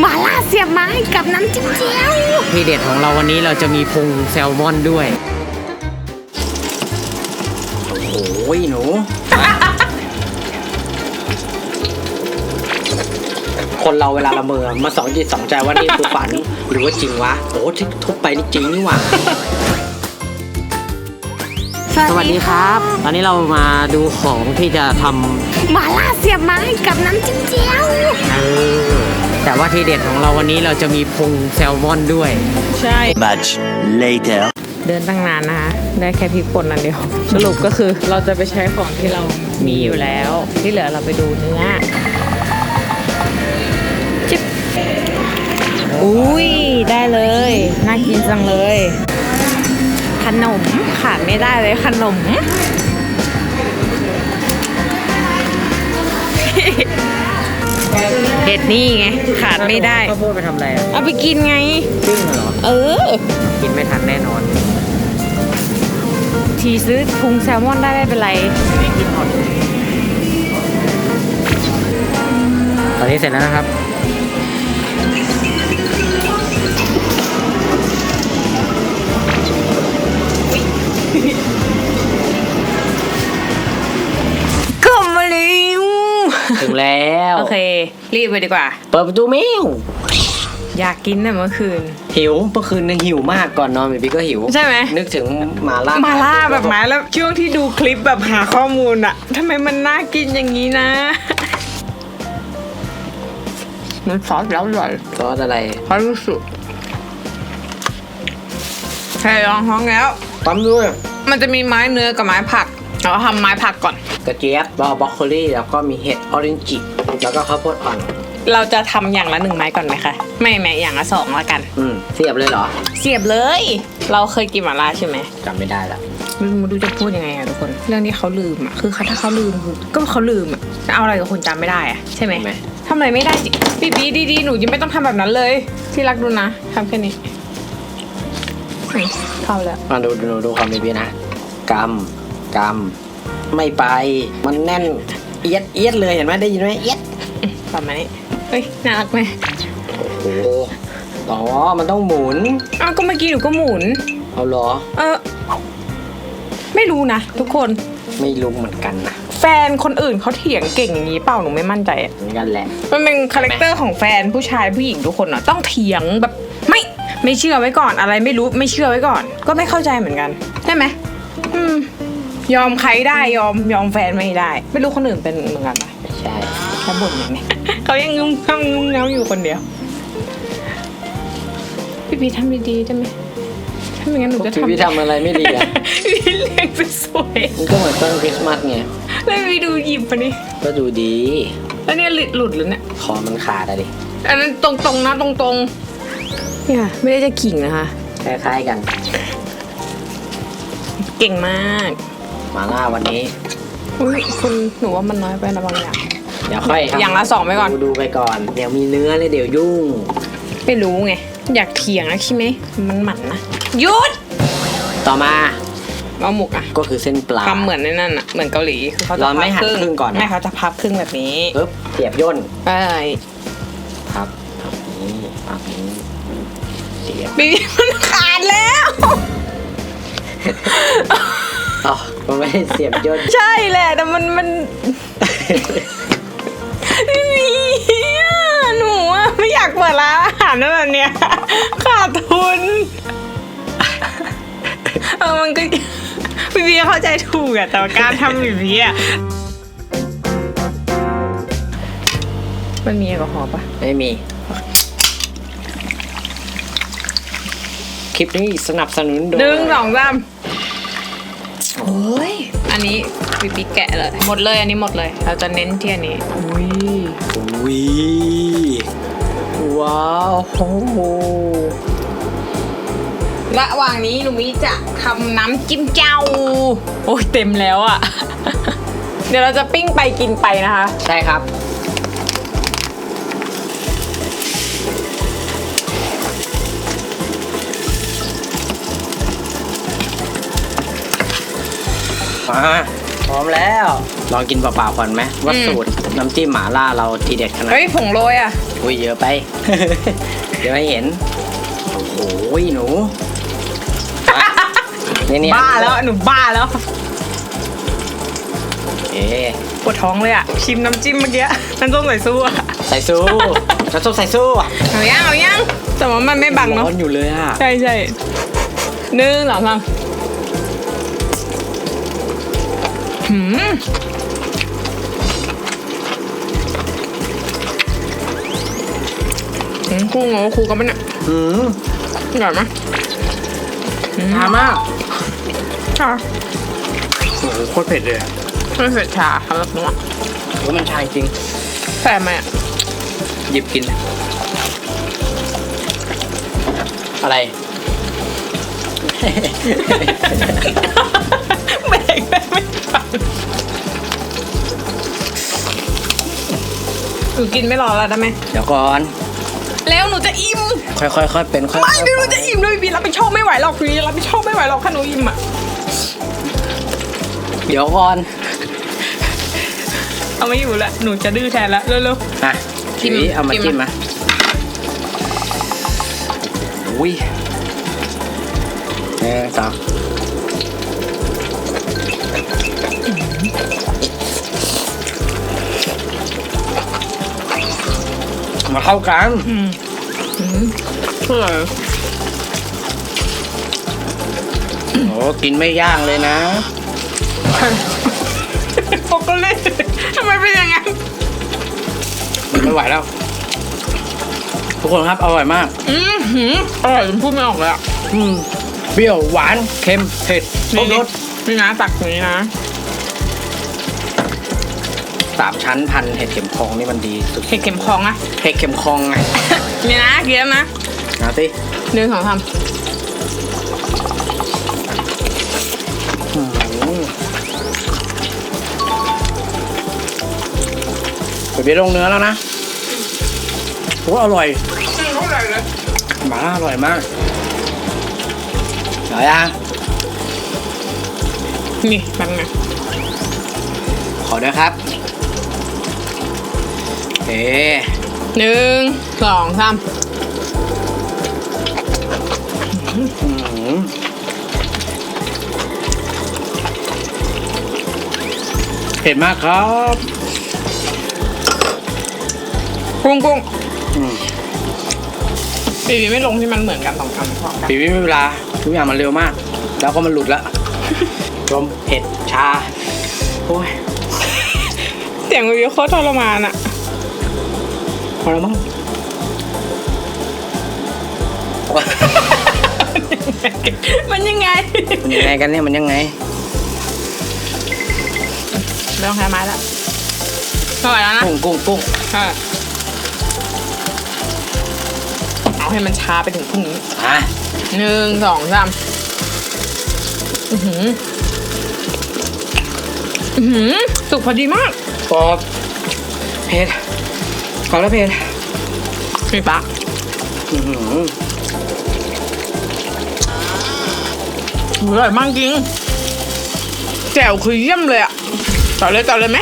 หมาล่าเสียบไม้กับน้ำจิ้มเจียวทีเด็ดของเราวันนี้เราจะมีพุงแซลมอนด้วย โอ้โหหนู คนเราเวลาละเมอมาสองจิตสองใจว่านี่คือฝัน หรือว่าจริงวะโอ้ที่ทุบไปนี่จริงนี่หว่าสวัสดีครับ ตอนนี้เรามาดูของที่จะทำหมาล่าเสียบไม้กับน้ำจิ้มเจียวเออ แต่ว่าทีเด็ดของเราวันนี้เราจะมีพุงแซลมอนด้วย ใช่ Much later. เดินตั้งนานนะคะ ได้แค่พริกป่นอันเดียว สรุปก็คือเราจะไปใช้ของที่เรามีอยู่แล้ว ที่เหลือเราไปดูเนื้อจิบอุ้ยได้เลย น่ากินจังเลย ขนมขาดไม่ได้เลยขนม เห็ดนี่ไง ขาดไม่ได้ข้าวโพดไปทำอะไรอะเอาไปกินไงปิ้งเหรอ เออ กินไม่ทันแน่นอน ทีซื้อพุงแซลมอนได้ไม่เป็นไรตอนนี้เสร็จแล้วนะครับ รีบไปดีกว่า เปิดประตูแมวอยากกินแต่เมื่อคืน หิวเมื่อคืนนึงหิวมากก่อนนอนเบบี้ก็หิวใช่ไหม นึกถึงหมาล่ามามาล่าแบบไหนแล้วช่วงที่ดูคลิปแบบหาข้อมูลอะทำไมมันน่ากินอย่างนี้นะมันซอสแล้วอร่อยซอสอะไรเขารู้สึกใช่ลองท้องแล้วปั๊มด้วย มันจะมีไม้เนื้อกับไม้ผักเราทำไม้ผักก่อน กระเจี๊ยบบอบรอกโคลีแล้วก็มีเห็ดออเรนจิ แล้วก็ข้าวโพดอ่อน เราจะทำอย่างละหนึ่งไม้ก่อนไหมคะ ไม่แม้อย่างละสองละกัน อืมเสียบเลยเหรอเสียบเลย เราเคยกินหม่าล่าใช่ไหมจำไม่ได้ละไม่รู้จะพูดยังไงอะทุกคน เรื่องที่เขาลืมอะคือเขาถ้าเขาลืมคือก็เขาลืมอะจะเอาอะไรกับคนจำไม่ได้อะใช่ไหมเห็นไหมทำอะไรไม่ได้จิบีบีดีๆ หนูยังไม่ต้องทำแบบนั้นเลย ที่รักดูนะทำแค่นี้อืมเข้าแล้ว มาดูดูดูความเบบี้นะกำกำไม่ไป มันแน่น เอียดเอียดเลยเห็นไหมได้ยินไหมเอียดประมาณนี้เฮ้ยน่ารักไหมโอ้โหอ๋อ มันต้องหมุน อ้าวก็เมื่อกี้หนูก็หมุน เอาเหรอ เออ ไม่รู้นะทุกคน ไม่รู้เหมือนกันนะแฟนคนอื่นเขาเถียงเก่งอย่างนี้เปล่าหนูไม่มั่นใจอะเหมือนกันแหละ มันเป็นคาแรคเตอร์ของแฟนผู้ชายผู้หญิงทุกคนอะต้องเถียงแบบไม่ไม่เชื่อไว้ก่อนอะไรไม่รู้ไม่เชื่อไว้ก่อน ก็ไม่เข้าใจเหมือนกันใช่ไหมอืม ยอมใครได้ยอมยอมแฟนไม่ได้ ไม่รู้คนอื่นเป็นเหมือนกันปะใช่แค่บ่นอย่างนี้เขายังงุ้มงำงุ้มงำอยู่คนเดียว พี่พีทำดีๆได้ไหมถ้าไม่งั้นหนูจะพี่ทำพี่ทำอะไรไม่ดีอะพี่เลี้ยงไปสวยมันก็เหมือนต้นคริสต์มาสไงแล้วพี่ดูหยิบปะนี่ก็ดูดี แล้วเนี่ยหลุดหลุดแล้วเนี่ย คอมันขาดอะดิอันนั้นตรงๆนะตรงๆเนี่ยไม่ได้จะขิงนะคะ คล้ายๆกัน เก่งมากห มาล่าวันนี้ อุ้ยคุณหนูว่ามันน้อยไปนะบางอย่าง เดี๋ยวค่อยทำอย่างละสองไปก่อน ดูดูไปก่อน เดี๋ยวมีเนื้อเลยเดี๋ยวยุ่ง ไม่รู้ไง อยากเถียงนะใช่ไหมมันหมันนะหยุดต่อมาเอาหมกอะก็คือเส้นปลาทำเหมือนในนั่นอะเหมือนเกาหลีคือเขาจะเราไม่พับหั่นครึ่งก่อนนะไม่เขาจะพับครึ่งแบบนี้ปึ๊บเสียบย่นใช่พับพับ นี้พับนี้เสียบ บีบีมันขาดแล้ว อ๋อมันไม่ได้เสียบย่นใช่แหละ แต่มันมันไม่มีอะหนูอะไม่อยากเปิดร้านอาหารแบบเนี้ยขาดทุนเออมันก็พี่บีเข้าใจถูกอะแต่ว่าการทำแบบนี้อะมันมีแอลกอฮอล์ปะไม่มี คลิปนี้สนับสนุนโดย หนึ่งสองสามโอ้ ยอันนี้บีบีแกะเลย หมดเลยอันนี้หมดเลย เราจะเน้นที่อันนี้อุ้ยวิว้าวโอ้โหระหว่างนี้ลุงมิจะทำน้ำจิ้มเจ้า โอ้ยเต็มแล้วอะเดี๋ยวเราจะปิ้งไปกินไปนะคะ ใช่ครับ มาพร้อมแล้ว ลองกินเปล่าๆก่อนไหมว่าอืมสูตรน้ำจิ้มหม่าล่าเราทีเด็ดขนาดเฮ้ยผงโรยอะอุ้ยเยอะไป เดี๋ยวไม่เห็น โอ้ยหนูอะนี่นี่บ้าแล้วหนูบ้าแล้วเอ๊ะปวดท้องเลยอะชิมน้ำจิ้มเมื่อกี้น้ำส้มสายสู้อะใส่สู้น้ำส้มใส่สู้อะเอายังเอายังแต่ว่ามันไม่บังเนาะร้อนอยู่เลยอะใช่ใช่หนึ่งสองสาม คู่งอคู่กันปะเนี่ยอืมอร่อยไหมชามากชาโอ้โหโคตรเผ็ดเลยอะไม่เผ็ดชาสำหรับหนูอะโอ้มันชาจริง ใส่ไหมอะหยิบกิน อะไรเบรกได้ไม่ทัน หนูกินไม่รอแล้วได้ไหมเดี๋ยวก่อน แล้วหนูจะอิ่ม ค่อยๆค่อยๆเป็นค่อยๆไม่ไปเดี๋ยวหนูจะอิ่มเลยพี่รับผิดชอบไม่ไหวหรอกพี่รับผิดชอบไม่ไหวหรอกถ้าหนูอิ่มอะ เดี๋ยวก่อนเอาไม่อยู่ละหนูจะดื้อแทนละเร็ว นะจิ้จิ้มมเอามาจิ้ม จิ้มมาอุ้ยหนึ่งสอง มาเข้ากันๆอืมอืมเพื่อโอ้กินไม่ย่างเลยนะ ปกติทำไมเป็นอย่างนั้นไม่ไหวแล้ว ทุกคนครับอร่อยมาก อืมหืมอร่อยจนพูดไม่ออกเลยอะอืมเปรี้ยวหวานเค็มเผ็ดครบรสนี่นะตักอย่างนี้นะ สามชั้นพันเห็ดเข็มทองนี่มันดีสุดเห็ดเข็มคองอะเห็ดเข็มทองไงนี่นะเกี๊ยวนะเอาสิหนึ่งสองสามอืมเดี๋ยวไปลงเนื้อแล้วนะโอ้อร่อยเท่าไหร่เลยหมาล่าอร่อยมากเดี๋ยวยังนี่แบบไงขอด้วยครับ เอ๊ะหนึ่งสองสามเผ็ดมากครับกุ้งกุ้งอืมปีนี้ไม่ลงที่มันเหมือนกันสองคำพร้อมกันปีวิไม่เวลาทุกอย่างมันเร็วมาก แล้วก็มันหลุดละลมเผ็ดชาโอ้ยเสียงวิวโคตรทรมานอะพ อแล้วมั้งมันยังไง มันยังไงกันเนี่ยมันยังไงไม่ต้องใช้ไม้ละเท่าไหร่แล้วนะกุ้งกุ้งกุ้งใช่เอาให้มันช้าไปถึงพรุ่งนี้อะหนึ่งสองสามอือหืออือหือสุกพอดีมากกรอบเผ็ด กรอบแล้วเผ็ดมีปะอื้อหืออร่อยมากจริง แจ่วคือเยี่ยมเลยอะต่อเลยต่อเลยไหม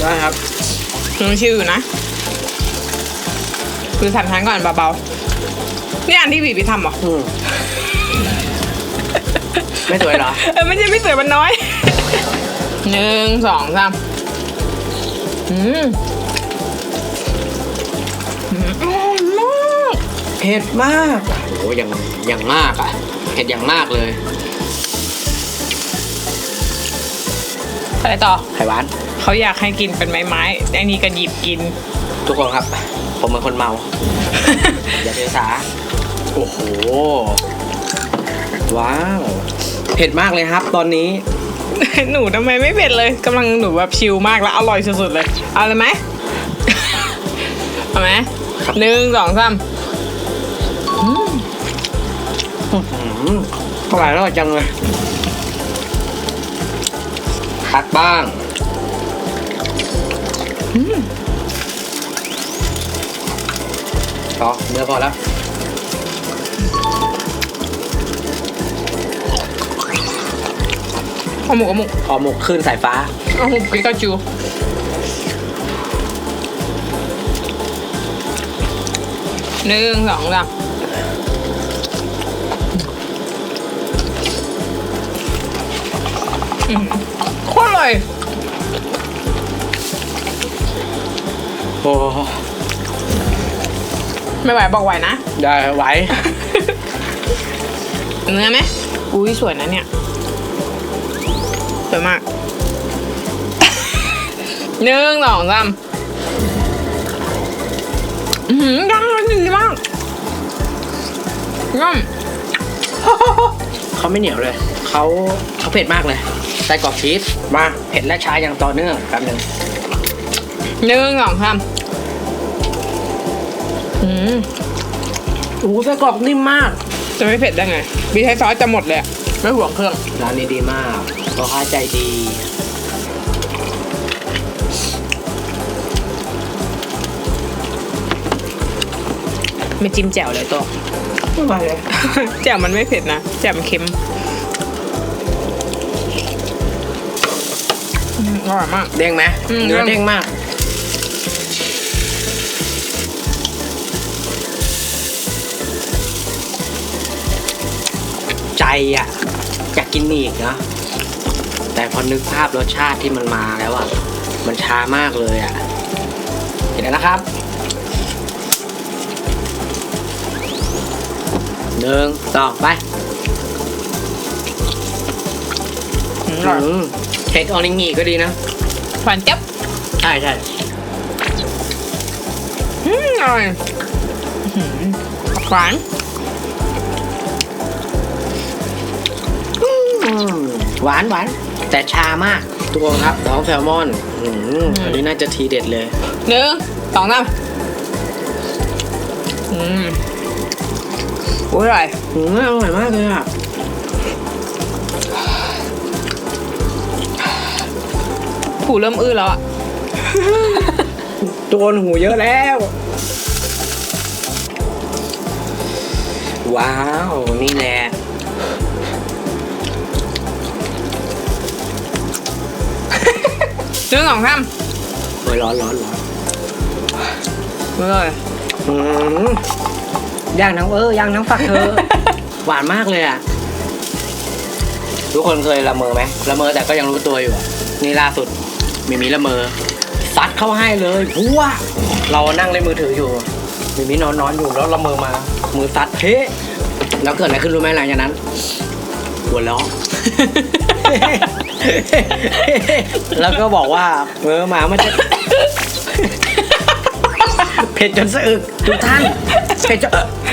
ได้ครับยังชิวอยู่นะ คือสั่นทันก่อนเบาๆ นี่อันที่บีบีทำเหรอ อืมไม่สวยเหรอ เออไม่ใช่ไม่สวยมันน้อย หนึ่งสองสามอืม เผ็ดมากโอ้ยังยังมากอะเผ็ดอย่างมากเลยอะไรต่อ ไข่หวาน เขาอยากให้กินเป็นไม้ไม้ๆไอ้นี่ก็หยิบกิน ทุกคนครับ ผมเป็นคนเมา อย่าเทสาโอ้โห ว้าว เผ็ดมากเลยครับตอนนี้ หนูทำไมไม่เผ็ดเลยกำลังหนูแบบชิลมากแล้วอร่อยสุดๆเลย เอาเลยไหม เอาไหมครับหนึ่งสองสาม มอร่อยอร่อยจังเลยพักบ้างพอเนื้อพอแล้วเอาหมูกับหมูพอหมกขึ้นสายฟ้าเอาหมูปิกาจูหนึ่งสองสาม คตรอร่อยโอ้ไม่ไหวบอกไหวนะ ได้ไหว เนื้อไหมอุ้ยสวยนะเนี่ย สวยมากหนึ่งสองสามอือหือย่างมันดีมากย่อมเขาไม่เหนียวเลย เขาเขาเผ็ดมากเลย ไส้กรอกชีสมาเผ็ดและชาอย่างต่อเนื่องแป๊บหนึงหนึ่งสองสามอืมโอ้ไส้กรอกนิ่มมาก จะไม่เผ็ดได้ไงบีไทยซอสจะหมดเลยอะไม่ห่วงเครื่อง ร้านนี้ดีมากลูกค้าใจดี ไม่จิ้มแจ่วเลยตัว ไม่ไหวเลย แจ่วมันไม่เผ็ดนะ แจ่วมันเค็ม อืมอร่อยมาก เด้งไหมอืม เนื้อเด้งเด้งมาก ใจอะอยากกินอีกนะแต่พอนึกภาพรสชาติที่มันมาแล้วอะมันช้ามากเลยอะเห็นแล้วนะครับหนึ่งสองไป อืมอร่อยอืม เค้กออริงีก็ดีนะหวานเจี๊ยบใช่ใช่อืมอร่อยอื้อหือหวานอืมหวานหวานแต่ชามากทุกคนครับท้องแซลมอนอืมอันนี้น่าจะทีเด็ดเลยหนึ่งสองสามอืมอุ๊ยอร่อยอืมอร่อยมากเลยอะ ผูเริ่มอื้อแล้วอะโดนหูเยอะแล้ว ว้าว นี่แหละหนึ่งสองสามโอ้ยร้อนร้อนร้อนอร่อยอืมย่างทั้งเออย่างทั้งฝักเธอ หวานมากเลยอะ ทุกคนเคยละเมอไหมละเมอแต่ก็ยังรู้ตัวอยู่อะนี่ล่าสุด มิมีละเมอซัดเข้าให้เลยพัวเรานั่งเล่นมือถืออยู่ มิมีนอนนอนอยู่แล้วละเมอมา มือซัดเฮ้แล้วเกิดอะไรขึ้นรู้ไหมหลังจากนั้น หัวล้อแล้วก็บอกว่าเออหมามันจะ เผ็ดจนสะอึกทุกท่านเผ็ดจน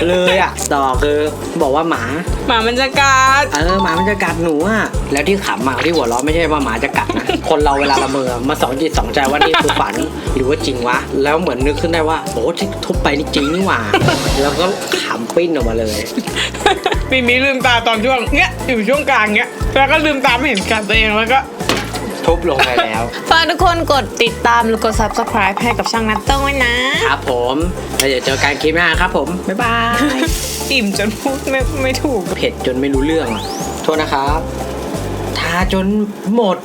เลยอะต่อคือบอกว่าหมา หมามันจะกัด เออหมามันจะกัดหนูอะแล้วที่ขำมาที่หัวเราะไม่ใช่ว่าหมาจะกัดนะ คนเราเวลาละเมอมาสองจิตสองใจว่านี่คือฝันหรือว่าจริงวะ แล้วเหมือนนึกขึ้นได้ว่าโอ้ที่ทุบไปนี่จริงนี่หว่า แล้วก็ขำปิ้นออกมาเลย มีมีลืมตาตอนช่วงเนี้ยอยู่ช่วงกลางเนี้ยแล้วก็ลืมตาไม่เห็นกัดตัวเองแล้วก็ทุ บลงไปแล้วฝากทุกคนกดติดตามหรือกด subscribe ให้กับช่างนัตโต้ไว้นะ ครับผมแล้วเดี๋ยวเจอกันคลิปหน้าครับผม บ๊ายบาย อิ่มจนพูดไม่ไม่ถูก เผ็ดจนไม่รู้เรื่องอะโทษนะครับ ทาจนหมด